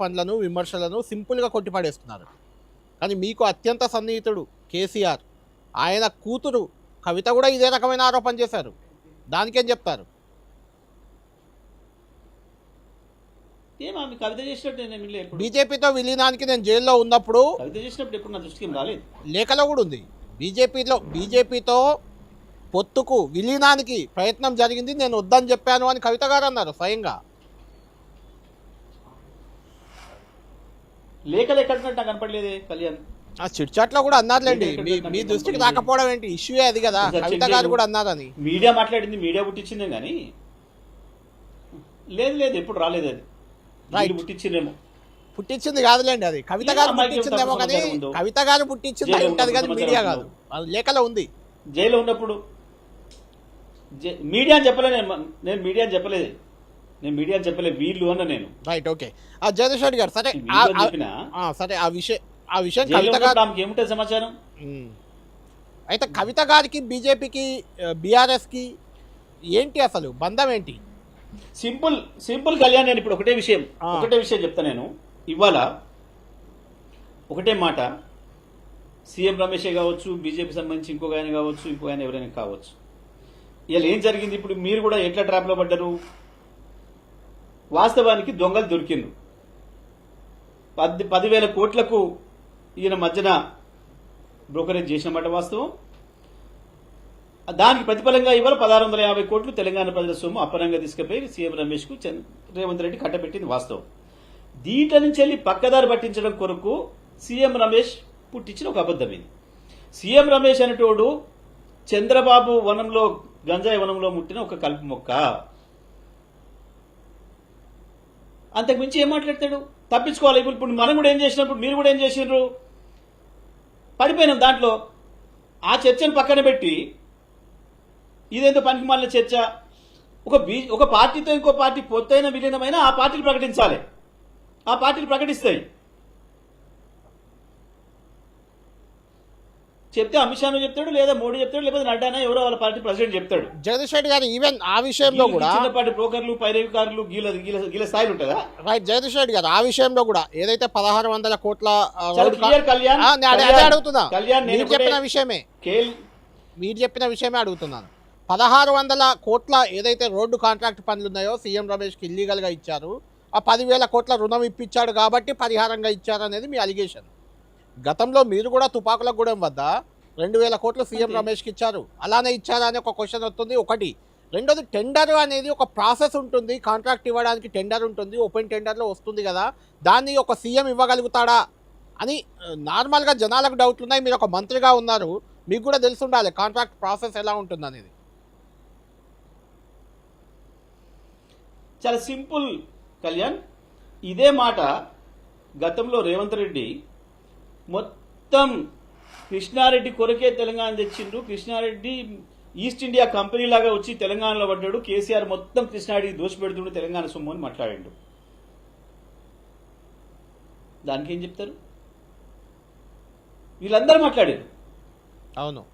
పనులను విమర్శలను సింపుల్గా కొట్టిపడేస్తున్నారు కానీ మీకు అత్యంత సన్నిహితుడు కేసీఆర్. ఆయన కూతురు కవిత కూడా ఇదే రకమైన ఆరోపణ చేశారు. దానికేం చెప్తారు? బీజేపీతో విలీనానికి నేను జైల్లో ఉన్నప్పుడు లేఖలో కూడా ఉంది. బీజేపీలో బీజేపీతో పొత్తుకు విలీనానికి ప్రయత్నం జరిగింది నేను వద్దని చెప్పాను అని కవిత గారు అన్నారు స్వయంగా. లేఖలు ఎక్కడినట్టు నాకు కనపడలేదే కళ్యాణ్. ఆ చిట్చాట్లో కూడా అన్నారులేండి. మీ దృష్టికి రాకపోవడం ఏంటి? ఇష్యూ అది కదా. కవిత గారు. కూడా అన్నారని. మీడియా మాట్లాడింది మీడియా పుట్టించిందే కానీ? లేదు లేదు ఎప్పుడు రాలేదు అది. పుట్టించిందేమో. పుట్టించింది కాదులేండి అది. కవిత గారు పుట్టించిందేమో కానీ? కవిత గారు పుట్టించింది ఉంటది కానీ మీడియా కాదు. అది లేఖలో ఉంది. జైల్లో ఉన్నప్పుడు? మీడియా అని చెప్పలే నేను నేను మీడియా అని చెప్పలేదు. నేను మీడియా అని చెప్పలేదు వీళ్ళు అన్న నేను. రైట్ ఓకే ఆ జగదీష్ రెడ్డి గారు సరే చెప్పినా? సరే ఆ విషయం ఆ విషయం కవిత ఉన్నప్పుడు గారు ఆమెకి ఏముంటుంది సమాచారం. అయితే కవిత గారికి బీజేపీకి బీఆర్ఎస్కి ఏంటి అసలు? బంధం ఏంటి? సింపుల్ సింపుల్ కళ్యాణ్ నేను ఇప్పుడు ఒకటే విషయం. ఒకటే విషయం చెప్తా నేను. ఇవాళ ఒకటే మాట. సీఎం రమేషే కావచ్చు బీజేపీ సంబంధించి ఇంకొక ఆయన కావచ్చు ఇంకొక ఆయన ఎవరైనా కావచ్చు. ఇలా ఏం జరిగింది ఇప్పుడు? మీరు కూడా ఎట్లా ట్రాప్లో పడ్డారు? వాస్తవానికి దొంగలు దొరికింది పది పదివేల కోట్లకు ఈయన మధ్యన బ్రోకరేజ్ చేసినమాట వాస్తవం. దానికి ప్రతిఫలంగా ఇవాళ పదహారు వందల యాభై కోట్లు తెలంగాణ ప్రజల సొమ్ము అప్పనంగా తీసుకుపోయి సీఎం రమేష్కు రేవంత్ రెడ్డి కట్టబెట్టింది వాస్తవం. దీంట్లో నుంచి వెళ్ళి పక్కదారి పట్టించడం కొరకు సీఎం రమేష్ పుట్టించిన ఒక అబద్ధం ఇది సీఎం రమేష్ అనేటోడు చంద్రబాబు వనంలో గంజాయి వనంలో ముట్టిన ఒక కలుపు మొక్క. అంతకు మించి ఏం మాట్లాడతాడు? తప్పించుకోవాలి. ఇప్పుడు ఇప్పుడు మనం కూడా ఏం చేసినప్పుడు మీరు కూడా ఏం చేసినారు పడిపోయినాం దాంట్లో. ఆ చర్చను పక్కన పెట్టి ఇదేందో పనికి మాలిన చర్చ. ఒక బీ ఒక పార్టీతో ఇంకో పార్టీ పొత్తైన విలీనమైన ఆ పార్టీలు ప్రకటించాలి. ఆ పార్టీలు ప్రకటిస్తాయి. చెప్తే అమిత్ షాను చెప్తాడు లేదా మోడీ చెప్తాడు లేకపోతే నడ్డానా ఎవరో వాళ్ళ పార్టీ ప్రెసిడెంట్ చెప్తాడు. జగదీష్ రెడ్డి గారు ఈవెన్ ఆ విషయంలో కూడా చిన్నపాటి బ్రోకర్లు పైరవికారులు గీల గీల గీల స్థాయిలు ఉంటుందా రైట్ జగదీష్ రెడ్డి గారు ఆ విషయంలో కూడా ఏదైతే పదహారు వందల కోట్ల. అడుగుతున్నా. మీరు చెప్పిన విషయమే. మీరు చెప్పిన విషయమే అడుగుతున్నాను. పదహారు వందల కోట్ల ఏదైతే రోడ్డు కాంట్రాక్ట్ పనులు ఉన్నాయో సీఎం రమేష్కి ఇల్లీగల్గా ఇచ్చారు. ఆ పదివేల కోట్ల రుణం ఇప్పించాడు కాబట్టి పరిహారంగా ఇచ్చారు అనేది మీ అలిగేషన్ గతంలో మీరు కూడా తుపాకులగూడెం వద్ద రెండు వేల కోట్లు సీఎం. రమేష్కి ఇచ్చారు. అలానే ఇచ్చారా అని ఒక క్వశ్చన్ వస్తుంది. ఒకటి రెండోది టెండర్ అనేది ఒక ప్రాసెస్ ఉంటుంది. కాంట్రాక్ట్ ఇవ్వడానికి టెండర్ ఉంటుంది. ఓపెన్ టెండర్లో వస్తుంది కదా. దాన్ని ఒక సీఎం ఇవ్వగలుగుతాడా అని నార్మల్గా జనాలకు డౌట్లు ఉన్నాయి. మీరు ఒక మంత్రిగా ఉన్నారు. మీకు కూడా తెలిసి ఉండాలి కాంట్రాక్ట్ ప్రాసెస్ ఎలా ఉంటుంది అనేది చాలా సింపుల్ కళ్యాణ్. ఇదే మాట గతంలో రేవంత్ రెడ్డి మొత్తం కృష్ణారెడ్డి కొరకే తెలంగాణ తెచ్చిండ్రు. కృష్ణారెడ్డి ఈస్ట్ ఇండియా కంపెనీ లాగా వచ్చి తెలంగాణలో పడ్డాడు. కేసీఆర్ మొత్తం కృష్ణారెడ్డికి దోషపెడుతుండు తెలంగాణ సొమ్ము అని మాట్లాడిండు. దానికి ఏం చెప్తారు? వీళ్ళందరూ మాట్లాడారు. అవును.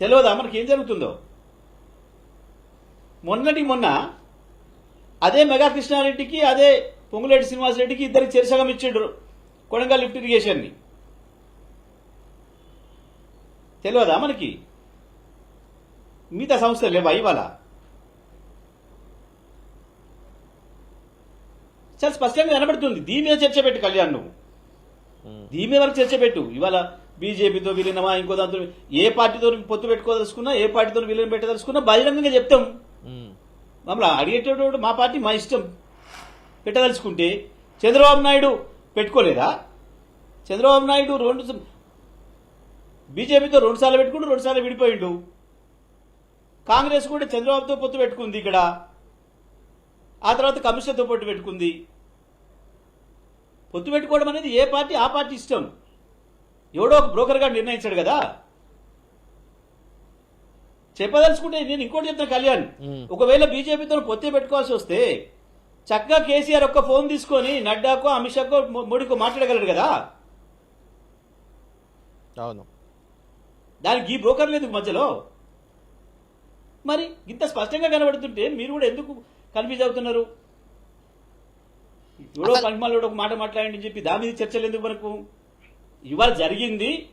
తెలియదా మనకి ఏం జరుగుతుందో? మొన్నటి మొన్న అదే మెగా కృష్ణారెడ్డికి అదే పొంగులేటి శ్రీనివాసరెడ్డికి ఇద్దరికి చెరసగం ఇచ్చిండ్రు. కొడంగల్ లిఫ్ట్ ఇరిగేషన్ని తెలియదా మనకి? మిగతా సంస్థలు లేవా ఇవాళ? చాలా స్పష్టంగా కనబడుతుంది. దీని మీద చర్చ పెట్టు కళ్యాణ్ నువ్వు. దీని మీద వరకు చర్చ పెట్టు. ఇవాళ బీజేపీతో విలీనమా ఇంకో దాంతో ఏ పార్టీతో పొత్తు పెట్టుకోదలుచుకున్నా ఏ పార్టీతో విలీనం పెట్టదలుచుకున్నా బహిరంగంగా చెప్తాం. మమ్మల్ని అడిగేటోడు మా పార్టీ మా ఇష్టం. పెట్టదలుచుకుంటే చంద్రబాబు నాయుడు పెట్టుకోలేదా? చంద్రబాబు నాయుడు రెండు బీజేపీతో రెండు సార్లు పెట్టుకుంటూ రెండు సార్లు విడిపోయిండు. కాంగ్రెస్ కూడా చంద్రబాబుతో పొత్తు పెట్టుకుంది ఇక్కడ. ఆ తర్వాత కమిషన్తో పొత్తు పెట్టుకుంది. పొత్తు పెట్టుకోవడం అనేది ఏ పార్టీ ఆ పార్టీ ఇష్టం. ఎవడో ఒక బ్రోకర్ గారు నిర్ణయించాడు కదా. చెప్పదలుచుకుంటే నేను ఇంకోటి చెప్తాను కళ్యాణ్. ఒకవేళ బీజేపీతో పొత్తే పెట్టుకోవాల్సి వస్తే చక్కగా కేసీఆర్ ఒక్క ఫోన్ తీసుకొని నడ్డాకో అమిత్ షాకో మోడీకో మాట్లాడగలడు కదా? అవును. దానికి ఈ బ్రోకర్లు ఎందుకు మధ్యలో? మరి ఇంత స్పష్టంగా కనబడుతుంటే మీరు కూడా ఎందుకు కన్ఫ్యూజ్ అవుతున్నారు? ఎవడో అసలు- పనిమాలు ఒక మాట మాట్లాడండి అని చెప్పి దాని మీద చర్చలు ఎందుకు మనకు? ఇవాళ జరిగింది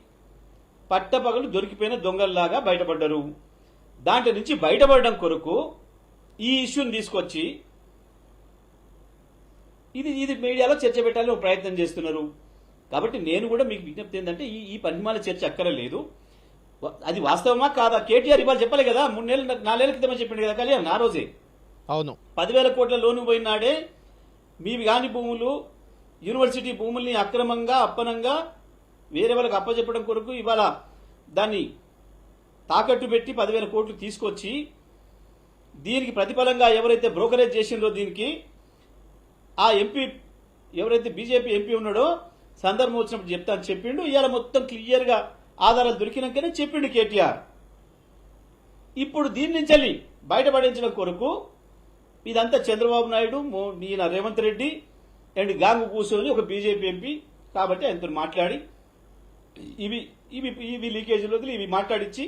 పట్టపగలు దొరికిపోయిన దొంగల్లాగా బయటపడ్డారు. దాంట్లో నుంచి బయటపడడం కొరకు ఈ ఇష్యూని తీసుకొచ్చి ఇది ఇది మీడియాలో చర్చ పెట్టాలని ప్రయత్నం చేస్తున్నారు. కాబట్టి నేను కూడా మీకు విజ్ఞప్తి ఏంటంటే ఈ ఈ పనిమాల చర్చ అక్కరలేదు. అది వాస్తవమా కాదా? కేటీఆర్ ఇవాళ చెప్పలే కదా మూడు నెలలు నాలుగేళ్ళ క్రితమే చెప్పిండు కదా కళ్యాణ్ ఆ రోజే. అవును. పదివేల కోట్ల లోను పోయినాడే మీవి కాని భూములు యూనివర్సిటీ భూముల్ని అక్రమంగా అప్పనంగా వేరే వాళ్ళకి అప్పచెప్పడం కొరకు ఇవాళ దాన్ని తాకట్టు పెట్టి పదివేల కోట్లు తీసుకొచ్చి దీనికి ప్రతిఫలంగా ఎవరైతే బ్రోకరేజ్ చేసిండ్రో దీనికి ఆ ఎంపీ ఎవరైతే బీజేపీ ఎంపీ ఉన్నాడో సందర్భం వచ్చినప్పుడు చెప్తా అని చెప్పిండు. ఇవాళ మొత్తం క్లియర్గా ఆధారాలు దొరికినాకనే చెప్పిండు కేటీఆర్. ఇప్పుడు దీని నుంచి బయటపడించడం కొరకు ఇదంతా చంద్రబాబు నాయుడు ఈయన రేవంత్ రెడ్డి అండ్ గాంగు కూర్చొని ఒక బీజేపీ ఎంపీ కాబట్టి ఆయనతో మాట్లాడి ఇవి ఇవి ఇవి లీకేజీలు వదిలి ఇవి మాట్లాడించి